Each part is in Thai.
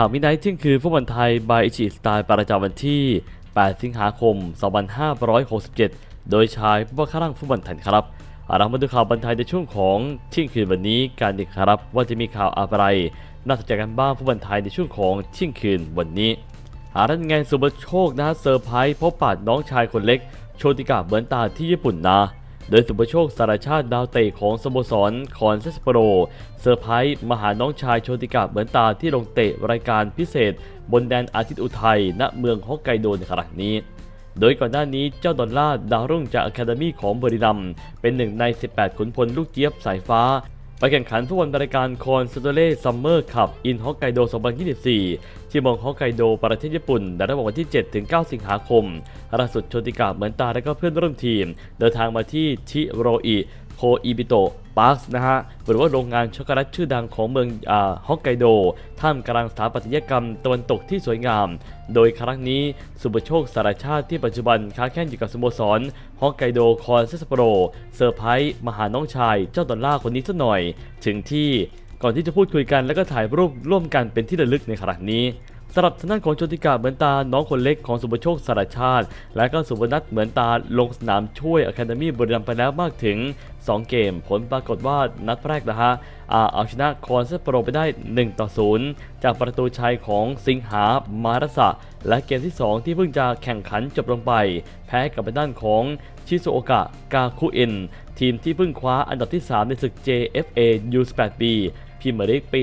ข่าวมิไนท์เที่ยงคืนฟุตบอลไทยบายอิชิสไตล์ประจำวันที่ 8 สิงหาคม 2567 โดยชายผู้ว่าข้าร่างฟุตบอลไทยครับเอาเรามาดูข่าวบอลไทยในช่วงของเที่ยงคืนวันนี้กันดีครับว่าจะมีข่าวอะไร น่าสนใจกันบ้างฟุตบอลไทยในช่วงของเที่ยงคืนวันนี้หารันไงสุบโชคนะเซอร์ไพรส์พบปาดน้องชายคนเล็ก โชติกาเหมือนตาที่ญี่ปุ่นนะ โดยสุบโชคสารชาติดาวเตะของสโมสรคอนเซสโปโรเซอร์ไพรส์มาหาน้องชายโชติกาเหมือนตาที่ลงเตะรายการพิเศษ บนแดนอาทิตย์อุทัยณเมืองฮอกไกโดในขณะนี้ โดยก่อนหน้านี้เจ้าดอลลาร์ดาวรุ่งจากอะคาเดมี่ของบริรัมเป็นหนึ่งใน 18 ขุนพลลูกเจี๊ยบสายฟ้า ไปแข่งขันฟุตบอลรายการคอนซ a โตเล่ซัมเมอร์คัพอินฮอกไกโด 2024 ที่เมืองฮอกไกโดประเทศญี่ปุ่นในระหว่างวันที่ 7-9 สิงหาคมล่าสุดโชติกาเหมือนตาและก็เพื่อนร่วมทีม เดินทางมาที่ชิโรอิโคอิบิโตะ ปาร์คนะฮะหรือว่าโรงงานช็อกโกแลตชื่อดังของเมืองฮอกไกโด ท่ามกลางสถาปัตยกรรมตะวันตกที่สวยงาม โดยครั้งนี้สุปโชคสารชาติที่ปัจจุบันค้าแข่งอยู่กับสโมสรฮอกไกโดคอนเซสโปโรเซอร์ไพรส์มาหาน้องชายเจ้าดอลลาคนนี้สักหน่อย ถึงที่ก่อนที่จะพูดคุยกันแล้วก็ถ่ายรูปร่วมกันเป็นที่ระลึกในครั้งนี้ สำหรับทางด้านของโชติกาเหมือนตาน้องคนเล็กของสุปโชคสารชาติ และก็สุวรรณัทเหมือนตาลงสนามช่วยอะคาเดมี่บริรัมย์ไปแล้วมากถึง 2 เกม ผลปรากฏว่านัดแรกนะฮะอ่าเอาชนะคอนเซปโปรไปได้ 1 ต่อ 0 จากประตูชัยของสิงหามารสะและเกมที่ 2 ที่เพิ่งจะแข่งขันจบลงไป แพ้กับทางด้านของชิโซโอกะกาคุเอ็นทีมที่เพิ่งคว้าอันดับที่ 3 ในศึก JFA U18B พรีเมียร์ลีกปี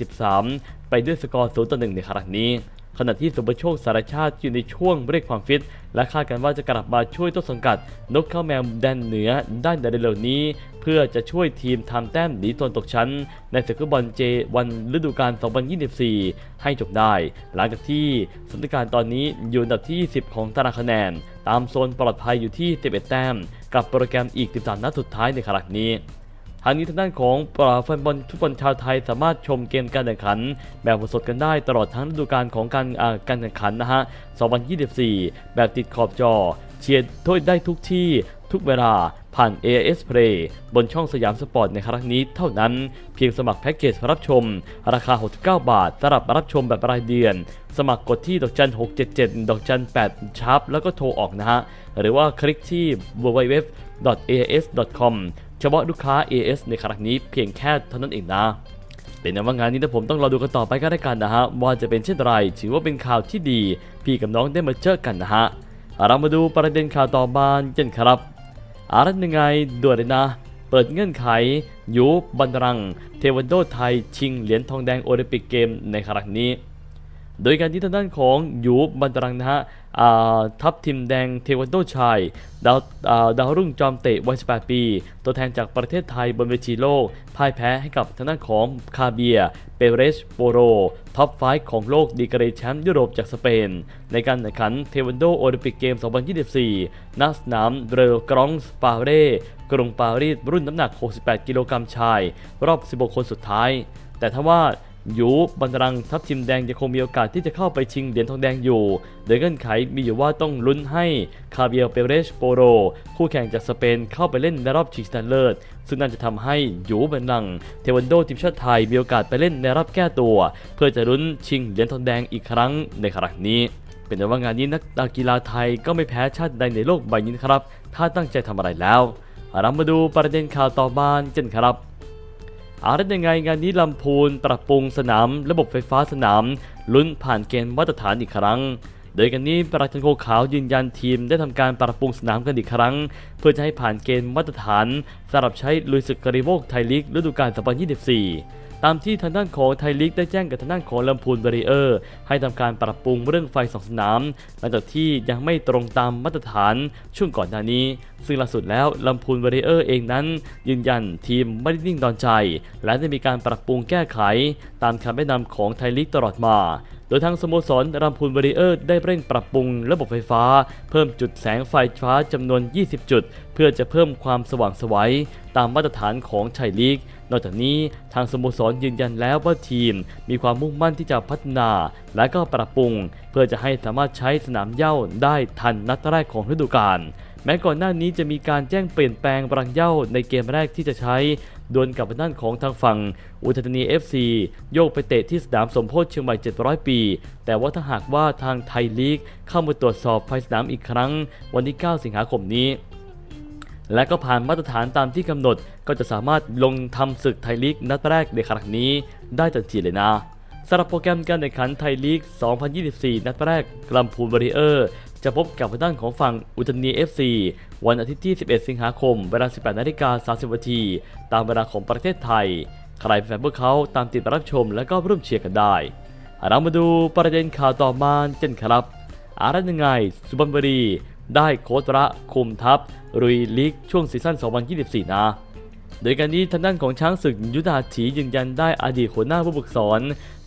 2023 ไปด้วยสกอร์0ต่อ1ในครั้งนี้ ขณะที่สุภโชคสารชาติอยู่ในช่วงเรียกความฟิต และคาดกันว่าจะกลับมาช่วยต้นสังกัด นกเข้าแมวแดนเหนือได้านในเร็วนี้ เพื่อจะช่วยทีมทำแต้มหนีตนตกชั้น ในศึกฟุตบอลเจวันฤดูกาล 2024 ให้จบได้ หลังจากที่สถานการณ์ตอนนี้อยู่อันดับที่ 10 ของตารางคะแนน ตามโซนปลอดภัยอยู่ที่ 11 แต้ม กับโปรแกรมอีก 13 นัดสุดท้ายในครั้งนี้ ทางนี้ทางด้านของปราแฟนบอลทุกคนชาวไทยสามารถชมเกมการแข่งขัน แบบสดกันได้ตลอดทั้งฤดูกาลของการการแข่งขันนะฮะ 2024 แบบติดขอบจอ เชียร์ถ้วยได้ทุกที่ทุกเวลาผ่าน AIS Play บนช่องสยามสปอร์ตในครั้งนี้เท่านั้น เพียงสมัครแพ็กเกจรับชม ราคา 69 บาทสำหรับรับชมแบบรายเดือน สมัครกดที่ดอกจัน 677 ดอกจัน 8ชาร์ปแล้วก็โทรออกนะฮะ หรือว่าคลิกที่ www.ais.com เฉพาะลูกค้า AS ในครั้งนี้เพียงแค่เท่านั้นเองนะ เป็นนะว่างานนี้นะผมต้องรอดูกันต่อไปก็ได้กันนะฮะว่าจะเป็นเช่นไรถือว่าเป็นข่าวที่ดี พี่กับน้องได้มาเจอกันนะฮะเรามาดูประเด็นข่าวต่อมากันครับอารันยังไงด่วนเลยนะ เปิดเงื่อนไข ยูบันรัง เทวันโดไทย ชิงเหรียญทองแดงโอลิมปิกเกมในครั้งนี้ โดยการที่ทางด้านของยูบันรังนะฮะ ทัพทีมแดงเทควันโดชายดาวดาวรุ่งจอมเตะวัย 18 ปี ตัวแทนจากประเทศไทยบนเวทีโลก พ่ายแพ้ให้กับทางด้านของคาเบีย เปเรสโปโร ท็อปไฟของโลกดีกรีแชมป์ยุโรปจากสเปน ในการแข่งขันเทควันโดโอลิมปิกเกม 2024ณสนามเรอกรองส์ปาเร่กรุงปารีสรุ่นน้ำหนัก 68 กิโลกรัมชาย รอบ 16 คนสุดท้าย แต่ถ้าว่า ยูบันรังทัพทีมแดงยังคงมีโอกาสที่จะเข้าไปชิงเหรียญทองแดงอยู่ โดยเงื่อนไขมีอยู่ว่าต้องลุ้นให้คาเบียเปเรสโปโร คู่แข่งจากสเปนเข้าไปเล่นในรอบชิงชนะเลิศ ซึ่งนั่นจะทำให้ยูบันรัง เทควันโดทีมชาติไทยมีโอกาสไปเล่นในรอบแก้ตัว เพื่อจะลุ้นชิงเหรียญทองแดงอีกครั้งในครั้งนี้ เป็นแต่ว่างานนี้นักกีฬาไทยก็ไม่แพ้ชาติใดในโลกใบนี้นครับ ถ้าตั้งใจทำอะไรแล้วเรามาดูประเด็นข่าวต่อมากันครับ อารันยังไงงานนี้ลำพูนปรับปรุงสนาม ระบบไฟฟ้าสนามลุ้นผ่านเกณฑ์มาตรฐานอีกครั้ง โดยกันนี้ประธานโคขาวยืนยันทีมได้ทำการปรับปรุงสนามกันอีกครั้ง เพื่อจะให้ผ่านเกณฑ์มาตรฐานสำหรับใช้ลุยศึกกรีโวกไทยลีกฤดูกาล2024 ตามที่ทางด้านของไทยลีกได้แจ้งกับทางด้านของลำพูนบริเออร์ ให้ทำการปรับปรุงเรื่องไฟสองสนาม หลังจากที่ยังไม่ตรงตามมาตรฐานช่วงก่อนหน้านี้ ซึ่งล่าสุดแล้วลำพูนบริเออร์เองนั้น ยืนยันทีมไม่ได้นิ่งนอนใจ และได้มีการปรับปรุงแก้ไข ตามคำแนะนำของไทยลีกตลอดมา โดยทางสโมสรลำพูนบริเออร์ได้เร่งปรับปรุงระบบไฟฟ้า เพิ่มจุดแสงไฟฟ้าจำนวน 20 จุด เพื่อจะเพิ่มความสว่างสวัยตามมาตรฐานของไทยลีก นอกจากนี้ทางสโมสรยืนยันแล้วว่าทีม มีความมุ่งมั่นที่จะพัฒนา และก็ปรับปรุง เพื่อจะให้สามารถใช้สนามเหย้าได้ทันนัดแรกของฤดูกาลแม้ก่อนหน้านี้จะมีการแจ้งเปลี่ยนแปลงรังเหย้าในเกมแรกที่จะใช้ ดวลกับด้านของทางฝั่งอุทัยธานี FC โยกไปเตะที่สนามสมโพธิเชียงใหม่ 700 ปี แต่ว่าถ้าหากว่าทางไทยลีกเข้ามาตรวจสอบไฟสนามอีกครั้ง วันที่ 9 สิงหาคมนี้และก็ผ่านมาตรฐานตามที่กำหนด ก็จะสามารถลงทำศึกไทยลีกนัดแรกในครั้งนี้ได้ทันทีเลยนะสำหรับโปรแกรมการแข่งขันไทยลีก 2024 นัดแรกกลัมพูนบริเออร์ จะพบกับทางด้านของฝั่งอุตานี FC วันอาทิตย์ที่ 11 สิงหาคม เวลา 18นาฬิกา30นาทีตามเวลาของประเทศไทย ใครเป็นแฟนพวกเขาตามติดรับชมและก็ร่วมเชียร์กันได้เรามาดูประเด็นข่าวต่อมาเช่นครับ อารันยังไง สุพรรณบุรี ได้โค้ชระคุมทัพรุยลีกช่วงซีซั่น 2024 นะ โดยการนี้ทางด้านของช้างศึกยุทธาถียืนยันได้อดีตหัวหน้าผู้ฝึกสอน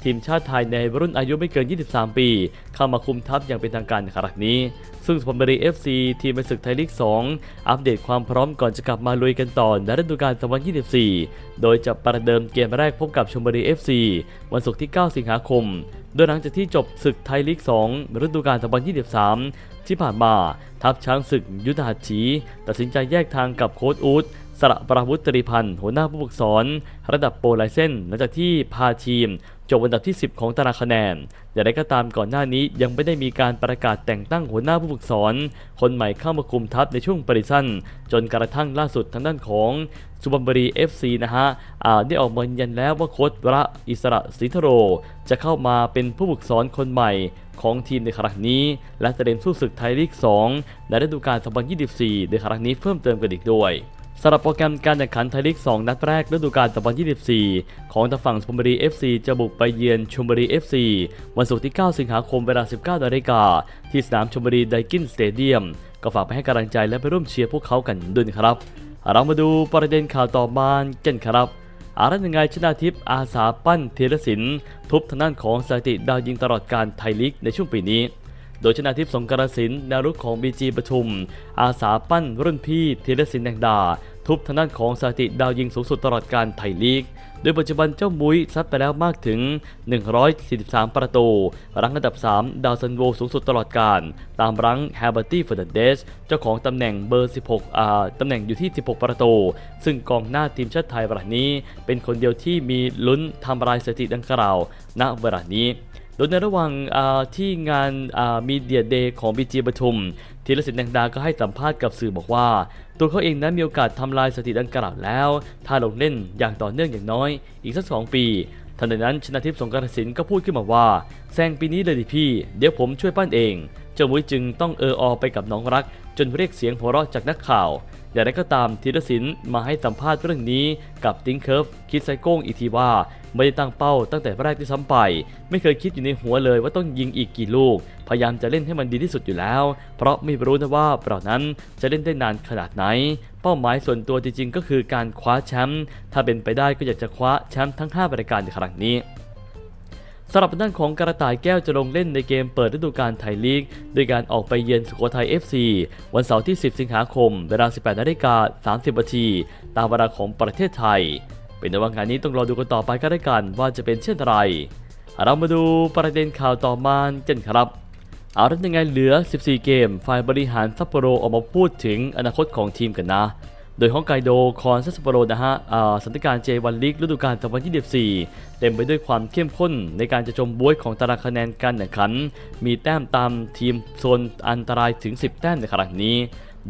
ทีมชาติไทยในรุ่นอายุไม่เกิน 23 ปี เข้ามาคุมทัพอย่างเป็นทางการในครั้งนี้ ซึ่งสุพรรณบุรี FC ทีมในศึกไทยลีก 2 อัปเดตความพร้อมก่อนจะกลับมาลุยกันต่อในฤดูกาล2024 โดยจะประเดิมเกมแรกพบกับชลบุรี FC วันศุกร์ที่ 9 สิงหาคม โดยหลังจากที่จบศึกไทยลีก 2 ฤดูกาล2023 ที่ผ่านมาทัพช้างศึกยุทธหัตถีตัดสินใจแยกทางกับโค้ชอูด สระปราวุธตรีพันธ์หัวหน้าผู้ฝึกสอน ระดับโปรไลเซนหลังจากที่พาทีม จบอันดับที่ 10 ของตารางคะแนนอย่างไรก็ตามก่อนหน้านี้ยังไม่ได้มีการประกาศแต่งตั้งหัวหน้าผู้ฝึกสอน คนใหม่เข้ามาคุมทัพในช่วงปริสั้น จนกระทั่งล่าสุดทางด้านของสุพรรณบุรี FC นะฮะได้ออกมายืนยันแล้วว่าโค้ชระอิสระศรีธโร จะเข้ามาเป็นผู้ฝึกสอนคนใหม่ของทีมในครั้งนี้ และเตรียมสู้ศึกไทยลีก 2 ในฤดูกาล2024 ในครั้งนี้เพิ่มเติมกันอีกด้วย สำหรับโปรแกรมการแข่งขันไทยลีก 2 นัดแรกฤดูกาล2024 ของทางฝั่งชลบุรี FC จะบุกไปเยือนชลบุรี FC วันศุกร์ที่ 9 สิงหาคมเวลา 19นาฬิกาที่สนามชลบุรีไดกินสเตเดียม ก็ฝากไปให้กำลังใจและไปร่วมเชียร์พวกเขากันด้วยครับ เรามาดูประเด็นข่าวต่อมากันครับ อารันยังไงชนาทิพย์อาสาปั้นเทรศินทุบทางด้านของสถิติดาวยิงตลอดการไทยลีกในช่วงปีนี้ โดยชนะทิพย์สงกรสินแนวรุกของบีจีปทุม อาสาปั้นรุ่นพี่ธีรศินแดงดา ทุบทางด้านของสถิติดาวยิงสูงสุดตลอดการไทยลีก โดยปัจจุบันเจ้ามุ้ยซัดไปแล้วมากถึง 143 ประตู รั้งอันดับ 3 ดาวซันโวสูงสุดตลอดการ ตามรั้งแฮร์เบอร์ตี้เฟอร์นันเดสเจ้าของตำแหน่งเบอร์ 16อ่าตำแหน่งอยู่ที่ 16 ประตู ซึ่งกองหน้าทีมชาติไทยเวลานี้ เป็นคนเดียวที่มีลุ้นทำลายสถิติดังกล่าว ณเวลานี้ โดยในระหว่างที่งานมีเดียเดย์ของบีจีปทุมธีรศิลป์แดงดาก็ให้สัมภาษณ์กับสื่อบอกว่า ตัวเขาเองนั้นมีโอกาสทำลายสถิติดังกล่าวแล้ว ถ้าลงเล่นอย่างต่อเนื่องอย่างน้อย อีกสักสองปีทันใดนั้นชนะทิพย์สงกรสินก็พูดขึ้นมาว่าแซงปีนี้เลยดิพี่ เดี๋ยวผมช่วยปั้นเอง เจ้ามุ้ยจึงต้องเอออไปกับน้องรัก จนเรียกเสียงหัวเราะจากนักข่าว อย่างไรก็ตามธีรศิลป์มาให้สัมภาษณ์เรื่องนี้กับติงเคิร์ฟคิดไซโก้งอีกทีว่า ไม่ได้ตั้งเป้าตั้งแต่แรกที่ซ้ำไป ไม่เคยคิดอยู่ในหัวเลยว่าต้องยิงอีกกี่ลูก พยายามจะเล่นให้มันดีที่สุดอยู่แล้ว เพราะไม่รู้นะว่าเรานั้นจะเล่นได้นานขนาดไหน เป้าหมายส่วนตัวจริงๆก็คือการคว้าแชมป์ถ้าเป็นไปได้ก็อยากจะคว้าแชมป์ทั้ง5รายการในครั้งนี้ สำหรับด้านของกระต่ายแก้วจะลงเล่นในเกมเปิดฤดูกาลไทยลีกด้วยการออกไปเยือนสุโขทัย FC วันเสาร์ที่ 10 สิงหาคม เวลา 18นาฬิกา30นาทีตามเวลาของประเทศไทย เป็นในว่างานนี้ต้องรอดูกันต่อไปก็ได้กันว่าจะเป็นเช่นไร เรามาดูประเด็นข่าวต่อมากันครับเอาล้วยังไงเหลือ 14 เกม ฝ่ายบริหารซัปโปโรออกมาพูดถึงอนาคตของทีมกันนะ โดยฮอกไกโดคอนซัปโปโรนะฮะสันติการเจวันลีกฤดูกาล2024 เต็มไปด้วยความเข้มข้นในการจะจมบวยของตารางคะแนนการแข่งขัน มีแต้มตามทีมโซนอันตรายถึง 10 แต้มในครั้งนี้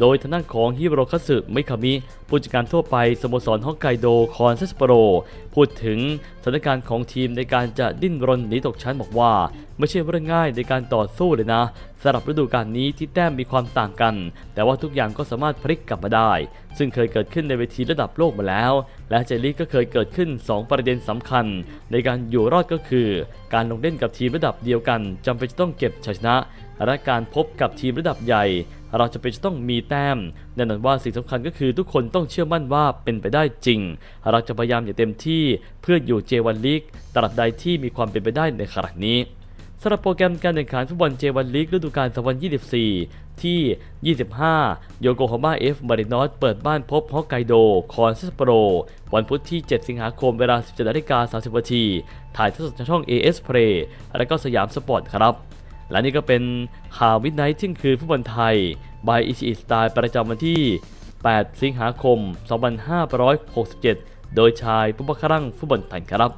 โดยทางด้านของฮิโรคัสึมิคามิผู้จัดการทั่วไปสโมสรฮอกไกโดคอนซัปโปโร พูดถึงสถานการณ์ของทีมในการจะดิ้นรนหนีตกชั้นบอกว่า ไม่ใช่เรื่องง่ายในการต่อสู้เลยนะสำหรับฤดูกาลนี้ที่แต้มมีความต่างกัน แต่ว่าทุกอย่างก็สามารถพลิกกลับมาได้ ซึ่งเคยเกิดขึ้นในเวทีระดับโลกมาแล้ว และเจลีกก็เคยเกิดขึ้น 2 ประเด็นสำคัญ ในการอยู่รอดก็คือ การลงเล่นกับทีมระดับเดียวกันจำเป็นจะต้องเก็บชัยชนะและการพบกับทีมระดับใหญ่ เราจะเป็นจะต้องมีแต้มแน่นอนว่าสิ่งสำคัญก็คือทุกคนต้องเชื่อมั่นว่าเป็นไปได้จริง เราจะพยายามอย่างเต็มที่เพื่ออยู่เจวันลีกตราบใดที่มีความเป็นไปได้ในครั้งนี้สำหรับโปรแกรมการแข่งขันฟุตบอลเจวันลีกฤดูกาล 2024 ที่ 25 โยโกฮาม่าเอฟมารินอสเปิดบ้านพบฮอกไกโด คอนซัสโปโร วันพุธที่ 7 สิงหาคมเวลา 17นาฬิกา30นาทีถ่ายทอดสดทางช่อง AS Play และก็สยามสปอร์ตครับ และนี่ก็เป็นข่าววิดไนท์ที่งคืนฟุตบอลไทยบายอิชิอิสไตล์ประจำวันที่ 8 สิงหาคม 2567 โดยชายผู้บังคับฟุตบอลไทยครับ